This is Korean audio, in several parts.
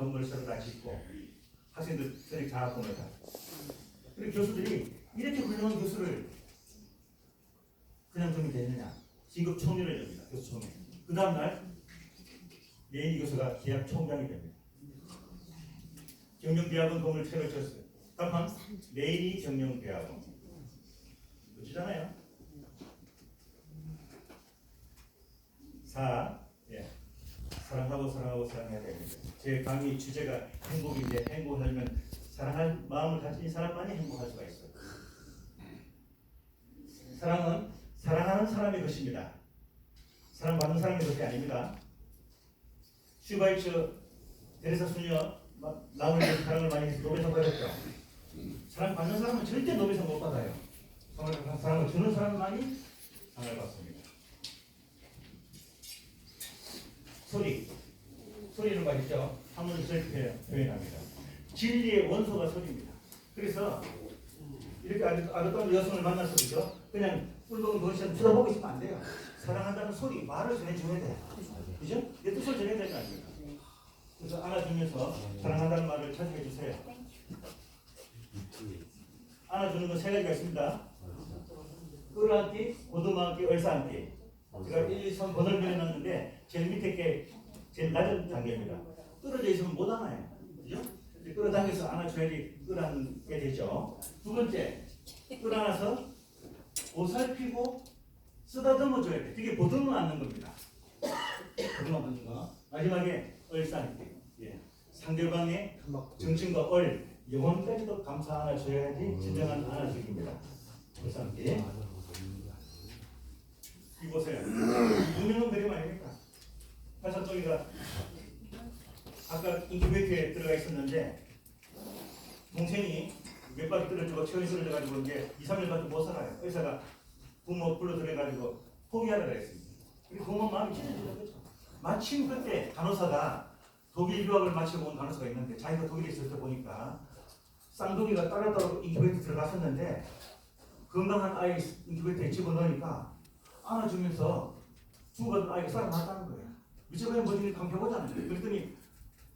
건물을 새로 다 짓고 학생들 선생 장학 보내다. 그리고 교수들이 이렇게 훌륭한 교수를 그냥 두면 되느냐? 진급 총리를 됩니다. 교수 총리. 그 다음 날 레이니 교수가 계약 총장이 됩니다. 경영대학원 건물 새로 지었어요. 다만 레이니 경영대학원. 멋지잖아요. 4. 예. 사랑하고 사랑하고 사랑해야 됩니다. 제 강의 주제가 행복인데 행복하려면 사랑할 마음을 가진 사람만이 행복할 수가 있어요. 사랑은 사랑하는 사람의 것입니다. 사랑받는 사람의 것이 아닙니다. 슈바이처 데레사 수녀 나무에 사랑을 많이 노벨상 받았죠. 사랑받는 사람은 절대 노벨상 못 받아요. 사랑을 주는 사람만이 상을 받습니다. 소리. 소리는 말이죠. 한문을 저렇게 표현합니다. 진리의 원소가 소리입니다. 그래서 이렇게 아름다운 여성을 만나서 그죠? 그냥 꿀벅은 도시처럼 쳐다보고 있으면 안 돼요. 사랑한다는 소리, 말을 전해줘야 돼요. 그죠? 내 뜻을 전해야 될 거 아닙니까? 그래서 안아주면서 사랑한다는 말을 자주 해주세요. 안아주는 건 세 가지가 있습니다. 끌어안기, 고도마안기, 얼싸안기. 제가 1, 2, 3 번을 그려놨는데 제일 밑에 게 제일 낮은 단계입니다. 떨어져 있으면 못 안아요. 그죠? 끌어당겨서 안아줘야지 끌어안게 되죠. 두 번째, 끌어안아서 보살피고 쓰다듬어 줘야 돼. 그게 보듬어 안는 겁니다. 보듬어 안는 거. 마지막에 얼싸안기. 예. 상대방의 정신과 얼, 영혼까지도 감사 안아줘야지 진정한 안아주기입니다. 얼싸안기. 이보세요. 유명한 그림 아닙니까? 팔사쪽이가 아까 인큐베이터에 들어가 있었는데 동생이 몇 바퀴 떨어지고 체온이 떨어져가지고 이제 2, 3일밖에 못 살아요. 의사가 부모 불러 들여가지고 포기하라 그랬습니다. 그리고 부모 마음이 찢어지는 거죠. 마침 그때 간호사가 독일 유학을 마치고 온 간호사가 있는데 자기가 독일에 있을 때 보니까 쌍둥이가 따로따로 인큐베이터 들어갔었는데 건강한 아이 인큐베이터에 집어넣으니까 안아주면서 죽어가던 아이가 살아났다는 거예요. 미쳐버린 버진이 강평하잖아요. 그랬더니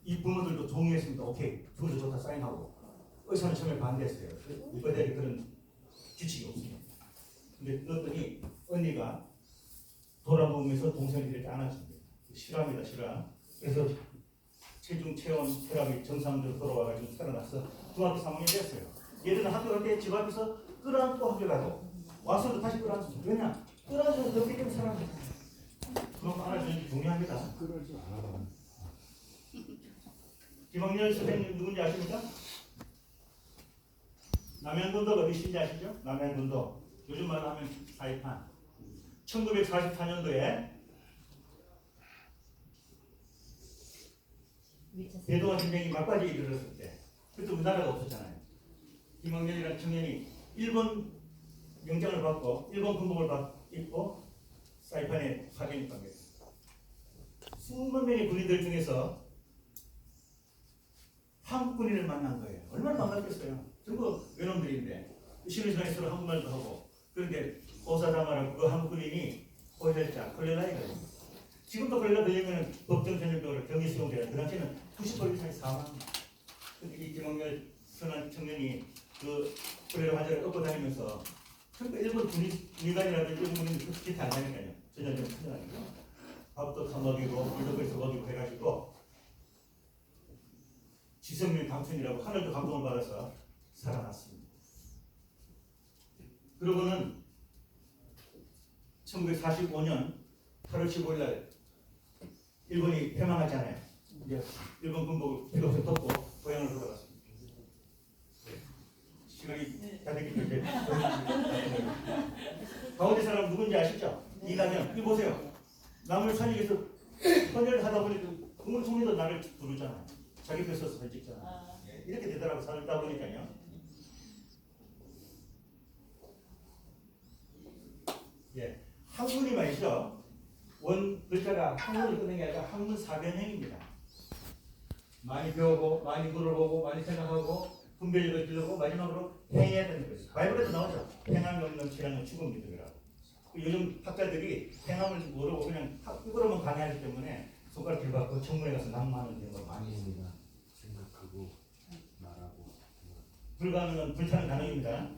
이 부모들도 동의했습니다. 오케이, 죽어서 좋다 사인하고 의사는 처음에 반대했어요. 의과대에 그런 규칙이 없습니다. 근데 그랬더니 언니가 돌아보면서 동생을 이렇게 안아줍니다. 실화입니다, 실화. 그래서 체중 체온 혈압이 정상적으로 돌아와가지고 살아났어. 중학교 3학년 됐어요. 얘들은 학교 갈 때 집 앞에서 끌어안고 학교 가고 와서도 다시 끌어안고 왜냐? 끌어안고 그렇기 때문에 살아납니다. 그럼 안아주는 게 중요합니다. 그러지 않아. 김학렬 선생님 누군지 아십니까? 남양군도 어디신지 아시죠? 남양군도 요즘 말로 하면 사이판 1944년도에 대동아 전쟁이 막바지에 이르렀을 때 그때 우리나라가 없었잖아요. 김학렬이라는 청년이 일본 영장을 받고 일본 군복을 받, 입고 사이판에 파견이 갑니다. 수만 명의 군인들 중에서 한국 군인을 만난 거예요. 얼마나 반갑겠어요. 전부 외놈들인데 서로 한국말도 하고 그런데 오사다마라 그 한국 군인이 호혈자 콜레라에 걸립니다. 지금도 콜레라 걸리면 법정 전염병으로 격리 수용돼요. 그 당시에는 90% 이상이 사망합니다. 근데 이 김홍렬 선한 청년이 그 콜레라 환자를 업고 다니면서 그러니까 일본 군인 민간이라든지 일본 군인 그렇게 안 다니까요. 전염병 터져나니까 밥도 사 먹이고 물도 그래서 먹이고 해가지고 지성민 감천이라고 하늘도 감동을 받아서 살아났습니다. 그러고는 1945년 8월 15일 날 일본이 패망하잖아요. 이제 일본 군복을 필요 없이 덮고 고향을 돌아갔습니다. 시간이 다 됐기 때문에 가운데 사람 누군지 아시죠? 이가면 이 보세요. 남을 살리기 위해서 헌혈을 하다 보니까 국물 총리도 나를 부르잖아요. 자기 뺏어서 찍잖아. 예, 이렇게 되더라고 살다 보니까요. 예, 한문이 말이죠. 원 글자가 한문을 끊는 게 아니라 한문 사변형입니다. 많이 배우고 많이 물어보고 많이 생각하고 분별력을 기르고 마지막으로 행해야 되는 거죠. 바이블에도 나오죠. 행함이 없는 신앙은 죽은 믿음이라고. 요즘 학자들이 행함을 모르고 그냥 학- 이거로만 강의하기 때문에 손가락 들받고 청문회 가서 낭만을 되는 걸 많이 했습니다. 불가능은 불타는 가능입니다.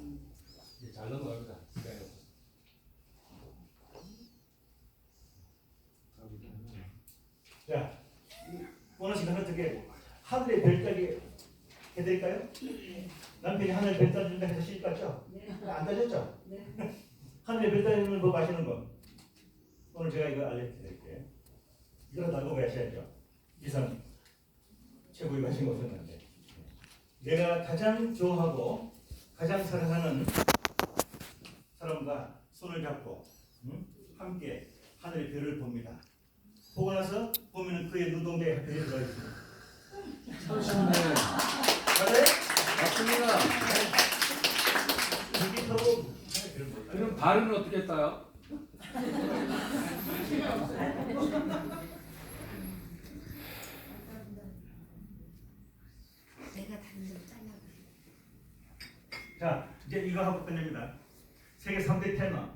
이제 잘 넘어갑니다. 시간이 없어서. 자, 오늘 시간 어떻게 하늘의 별 따기 해드릴까요? 남편이 하늘 별 따준다 해서 시집 갔죠? 안 따졌죠? 하늘의 별 따주는 법 아시는 거? 오늘 제가 이거 알려드릴게요. 이거 나도 가셔야죠. 이상 최고위 가신 오셨는데 내가 가장 좋아하고 가장 사랑하는 사람과 손을 잡고 응? 함께 하늘의 별을 봅니다. 보고 나서 보면은 그의 눈동자에 별이 들어 있습니다. 맞아요? 맞습니다. 볼까요? 그럼 발은 어떻게 따요? 내가 다른 데 잘라봐. 자, 이제 이거 하고 끝냅니다. 세계 3대 테너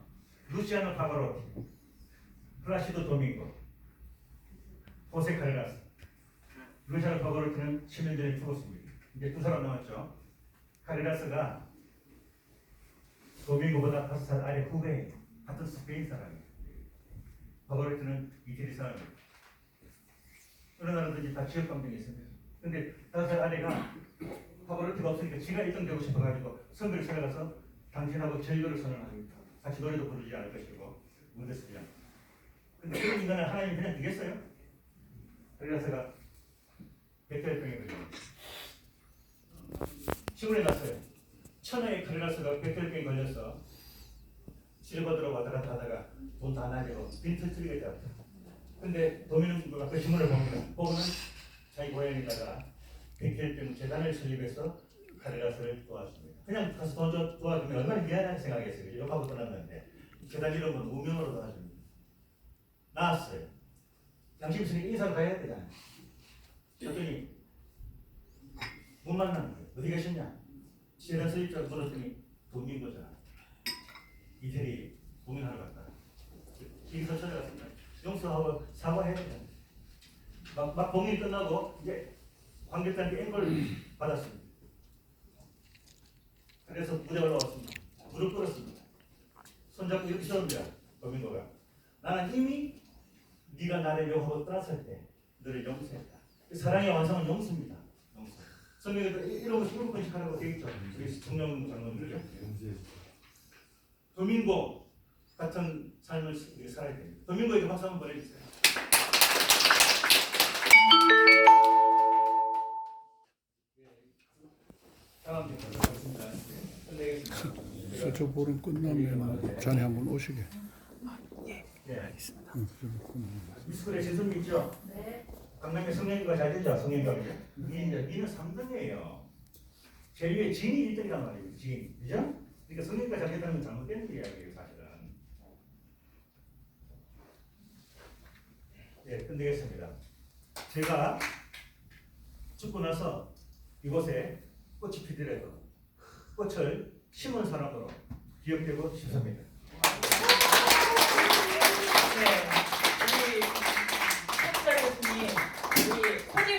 루시아노 파바로티, 플라시도 도밍고, 호세 카레라스. 루시아노 파바로티는 10년 전에 죽었습니다. 이제 두 사람 남았죠. 카레라스가 도밍고보다 다섯 살 아래 후배예요. 같은 스페인 사람이에요. 파바로티는 이태리 사람이에요. 어느 나라든지 다 지역 감정이 있습니다. 근데 다섯 살 아래가 파바로티가 없으니까 지가 1등 되고 싶어가지고 선배를 찾아가서 당신하고 절교를 선언합니다. 같이 노래도 부르지 않을 것이고 않고. 근데 그런 인간을 하나님 그냥 두겠어요? 그래서가 백혈병에 걸립니다. 시골에 갔어요. 천하의 카레라스가 백혈병에 걸려서 치료받으러 왔다 갔다 하다가 돈 다 나지고 빈털 찌르게 되었다. 근데 도민은가 그 신문을 봅니다. 보고는 자기 고향에다가 백혈병 재단을 설립해서 카레라스를 도왔습니다. 그냥 가서 돈 줘- 도와주면 얼마나 생각했어요. 그죠? 욕하고 떠났는데 재단 이름은 우명으로 도와줍니다. 나왔어요. 양심 있으니까 인사를 가야 되잖아요. 그랬더니 못 만난 거예요. 어디 계셨냐? 재단 설립자 물었더니 동민거잖아. 이태리 공연하러 갔다. 길서 찾아갔습니다. 용서하고 사과해야 돼. 막, 막 공연이 끝나고 이제 관객들한테 앵콜 받았습니다. 그래서 무대 올라왔습니다. 무릎 꿇었습니다. 손잡고 이렇게 서는데요. 도민고가 나는 이미 네가 나를 용하고 떠났을 때 너를 용서했다. 그 사랑의 완성은 용서입니다. 용서. 성경에도 이런 거 16번씩 하라고 되어 있죠. 우리 성령 장로님들요. 도민고 같은 삶을 살아야 됩니다. 도민고에게 박수 한번 보내주세요. 서초보름 끝나면 자네 한번 오시게. 예. 응, 좀 끝나면. 미스쿨에 진순 있죠? 네. 강남에 성형외과 잘 되죠? 성형외과 그죠? 미는 미는 3등이에요. 제일 위에 진이 1등이란 말이에요. 진, 그죠? 그러니까 성형외과 잘 된다는 건 잘못된 이야기예요, 사실은. 예, 끝내겠습니다. 제가 죽고 나서 이곳에 꽃이 피더라도 꽃을 심은 사람으로 기억되고 싶습니다. 네.